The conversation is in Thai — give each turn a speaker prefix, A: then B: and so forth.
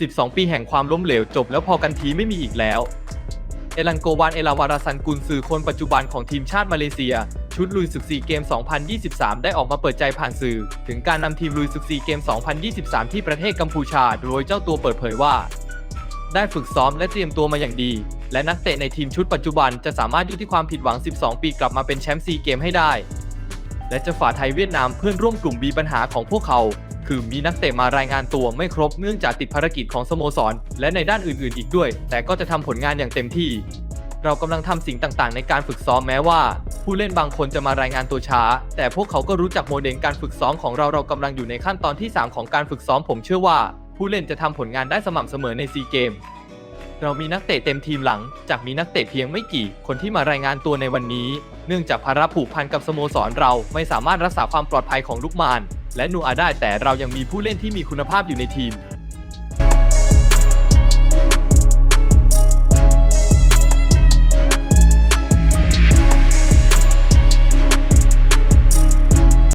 A: 12 ปีแห่งความล้มเหลวจบแล้วพอกันทีไม่มีอีกแล้ว เอลันโกวาน เอลาวาราซันกุนซือคนปัจจุบันของทีมชาติมาเลเซีย ชุดลุยศึกซีเกม 2023 ได้ออกมาเปิดใจผ่านสื่อ ถึงการนำทีมลุยศึกซีเกม 2023 ที่ประเทศกัมพูชา โดยเจ้าตัวเปิดเผยว่า ได้ฝึกซ้อมและเตรียมตัวมาอย่างดี และนักเตะในทีมชุดปัจจุบันจะสามารถยุติความผิดหวัง 12 ปีกลับมาเป็นแชมป์ซีเกมให้ได้และจะฝ่าไทยเวียดนามเพื่อนร่วมกลุ่มมีปัญหาของพวกเขา คือมีนักเตะมารายงานตัวไม่ครบเนื่องจากติดภารกิจของสโมสร และในด้านอื่นๆ อีกด้วย แต่ก็จะทำผลงานอย่างเต็มที่ เรากำลังทำสิ่งต่างๆ ในการฝึกซ้อมแม้ว่า ผู้เล่นบางคนจะมารายงานตัวช้า แต่พวกเขาก็รู้จักโมเดลการฝึกซ้อมของเราเรากำลังอยู่ในขั้นตอนที่ 3 ของการฝึกซ้อมผมเชื่อว่า ผู้เล่นจะทำผลงานได้สม่ำเสมอในซีเกมเรามีนักเตะเต็มทีมหลัง จากมีนักเตะเพียงไม่กี่ คนที่มารายงานตัวในวันนี้ เนื่องจากภาระผูกพันกับสโมสรเราไม่สามารถรักษาความปลอดภัยของลูกมาน และนูอาได้แต่เรายังมีผู้เล่นที่มีคุณภาพอยู่ในทีม